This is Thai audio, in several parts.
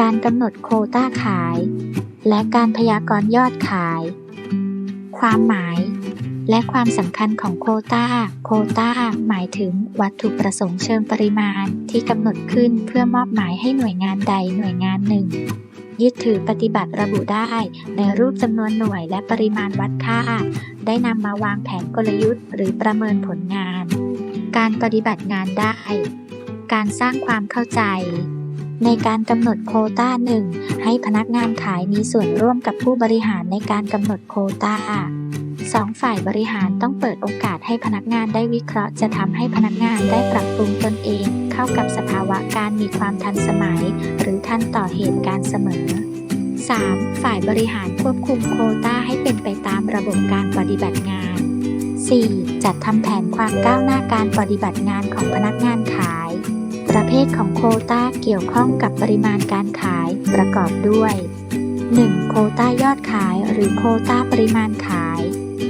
การกำหนดโควต้าขาย และการพยากรณ์ยอดขาย ความหมาย และความสำคัญของโควต้า โควต้า หมายถึงวัตถุประสงค์เชิงปริมาณที่กำหนดขึ้นเพื่อมอบหมายให้หน่วยงานใดหน่วยงานหนึ่ง ยึดถือปฏิบัติระบุได้ ในรูปจำนวนหน่วยและปริมาณวัดค่า ได้นำมาวางแผนกลยุทธ์ หรือประเมินผลงาน การปฏิบัติงานได้ การสร้างความเข้าใจ ในการกำหนดโควต้าหนึ่งให้พนักงานขายมีส่วนร่วมกับผู้บริหารในการกำหนดโควต้าสองฝ่ายบริหารต้องเปิดโอกาสให้พนักงานได้วิเคราะห์ จะทำให้พนักงานได้ปรับปรุงตนเอง เข้ากับสภาวะการมีความทันสมัย หรือทันต่อเหตุการณ์เสมอ 3. ฝ่ายบริหารควบคุมโควต้าให้เป็นไปตามระบบการปฏิบัติงาน 4. จัดทำแผนความก้าวหน้าการปฏิบัติงานของพนักงานขาย ประเภทของโคต้าเกี่ยวข้องกับปริมาณการขายประกอบด้วย 1. โคต้ายอดขายหรือโคต้าปริมาณขาย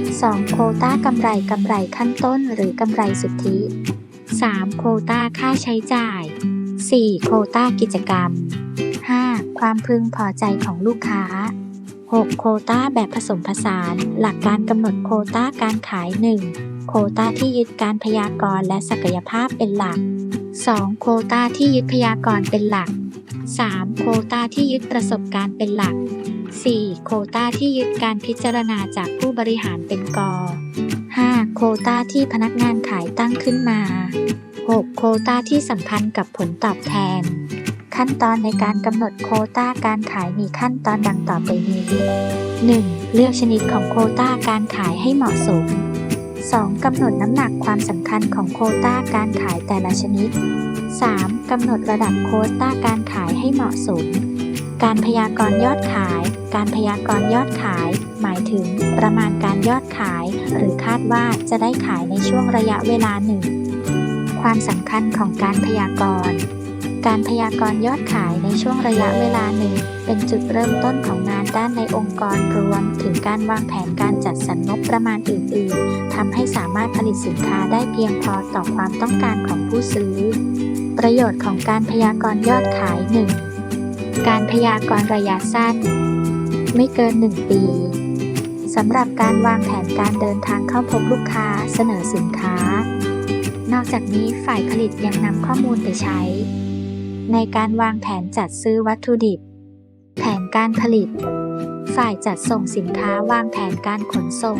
2. โคต้ากำไรกำไรขั้นต้นหรือกำไรสุทธิ 3. โคต้าค่าใช้จ่าย 4. โคต้ากิจกรรม 5. ความพึงพอใจของลูกค้า 6. โคต้าแบบผสมผสาน หลักการกำหนดโคต้าการขาย 1. โคต้าที่ยึดการพยากรณ์และศักยภาพเป็นหลัก 2. โควต้าที่ยึดพยากรณ์เป็นหลัก 3. โควต้าที่ยึดประสบการณ์เป็นหลัก 4. โควต้าที่ยึดการพิจารณาจากผู้บริหารเป็นกอ 5. โควต้าที่พนักงานขายตั้งขึ้นมา 6. โควต้าที่สัมพันธ์กับผลตอบแทน ขั้นตอนในการกำหนดโควต้าการขายมีขั้นตอนดังต่อไปนี้ 1. เลือกชนิดของโควต้าการขายให้เหมาะสม 2. กำหนดน้ำหนักความสำคัญของโคต้าการขายแต่ละชนิด 3. กำหนดระดับโคต้าการขายให้เหมาะสม การพยากรณ์ยอดขาย การพยากรณ์ยอดขาย หมายถึงประมาณการยอดขาย หรือคาดว่าจะได้ขายในช่วงระยะเวลาหนึ่ง ความสำคัญของการพยากรณ์การพยากรณ์ยอดขายในช่วงระยะเวลาหนึ่ง จุดเริ่มต้นของงานด้านในองค์กรรวม ถึงการวางแผนการจัดสรรงบประมาณอื่น ๆทำให้สามารถผลิตสินค้าได้เพียงพอต่อความต้องการของผู้ซื้อ ประโยชน์ของการพยากรณ์ยอดขาย 1. การพยากรณ์ระยะสั้น ไม่เกิน 1 ปีสำหรับการวางแผนการเดินทางเข้าพบลูกค้าเสนอสินค้า นอกจากนี้ฝ่ายผลิตยังนำข้อมูลไปใช้ ในการวางแผนจัดซื้อวัตถุดิบ การผลิต ฝ่ายจัดส่งสินค้าวางแผนการขนส่ง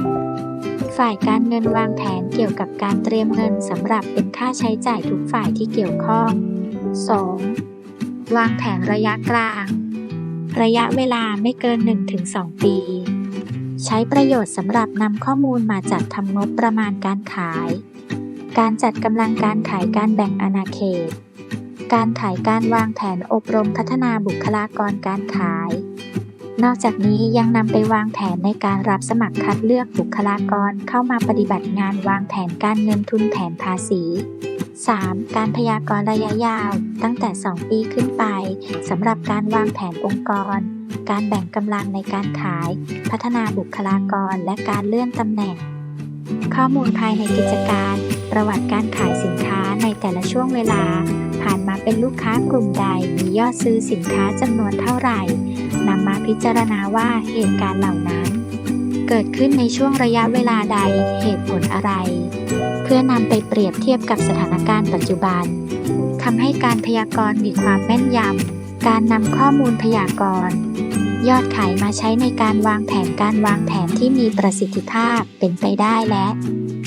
ฝ่ายการเงินวางแผนเกี่ยวกับการเตรียมเงินสำหรับเป็นค่าใช้จ่ายทุกฝ่ายที่เกี่ยวข้อง 2. วางแผนระยะกลาง ระยะเวลาไม่เกิน 1-2 ปี ใช้ประโยชน์สำหรับนำข้อมูลมาจัดทำงบประมาณการขาย การจัดกำลังการขายการแบ่งอาณาเขต การขายการวางแผนอบรมพัฒนาบุคลากรการขาย นอกจากนี้ยังนำไปวางแผนในการรับสมัครคัดเลือกบุคลากรเข้ามาปฏิบัติงานวางแผนการเงินทุนแผนภาษี 3. การพยากรณ์ระยะยาว ตั้งแต่ 2 ปีขึ้นไปสำหรับการวางแผนองค์กร การแบ่งกำลังในการขาย พัฒนาบุคลากรและการเลื่อนตำแหน่ง ข้อมูลภายในกิจการ ประวัติการขายสินค้าในแต่ละช่วงเวลา ผ่านมาเป็นลูกค้ากลุ่มใดมียอดซื้อสินค้าจำนวนเท่าไหร่นำมาพิจารณาว่าเหตุการณ์เหล่านั้น เกิดขึ้นในช่วงระยะเวลาใดเหตุผลอะไร เพื่อนำไปเปรียบเทียบกับสถานการณ์ปัจจุบันทำให้การพยากรณ์มีความแม่นยำการนำข้อมูลพยากรณ์ ยอดขายมาใช้ในการวางแผนการวางแผนที่มีประสิทธิภาพเป็นไปได้และ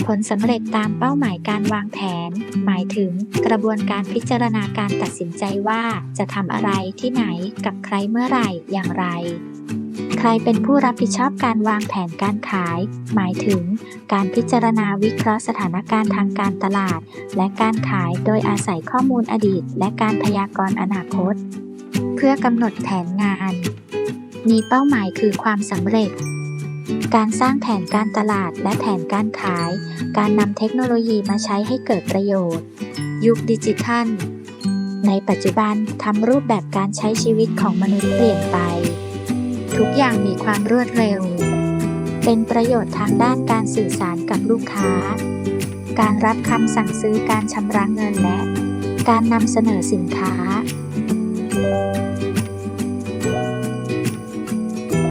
ผลสำเร็จตามเป้าหมายการวางแผน หมายถึงกระบวนการพิจารณาการตัดสินใจว่าจะทำอะไรที่ไหนกับใครเมื่อไหร่อย่างไร ใครเป็นผู้รับผิดชอบการวางแผนการขาย หมายถึงการพิจารณาวิเคราะห์สถานการณ์ทางการตลาด และการขายโดยอาศัยข้อมูลอดีต และการพยากรณ์อนาคต เพื่อกำหนดแผนงาน มีเป้าหมายคือความสำเร็จ การสร้างแผนการตลาดและแผนการขาย การนำเทคโนโลยีมาใช้ให้เกิดประโยชน์ ยุคดิจิทัล ในปัจจุบันทำรูปแบบการใช้ชีวิตของมนุษย์เปลี่ยนไป ทุกอย่างมีความรวดเร็ว เป็นประโยชน์ทางด้านการสื่อสารกับลูกค้า การรับคำสั่งซื้อการชำระเงินและ การนำเสนอสินค้า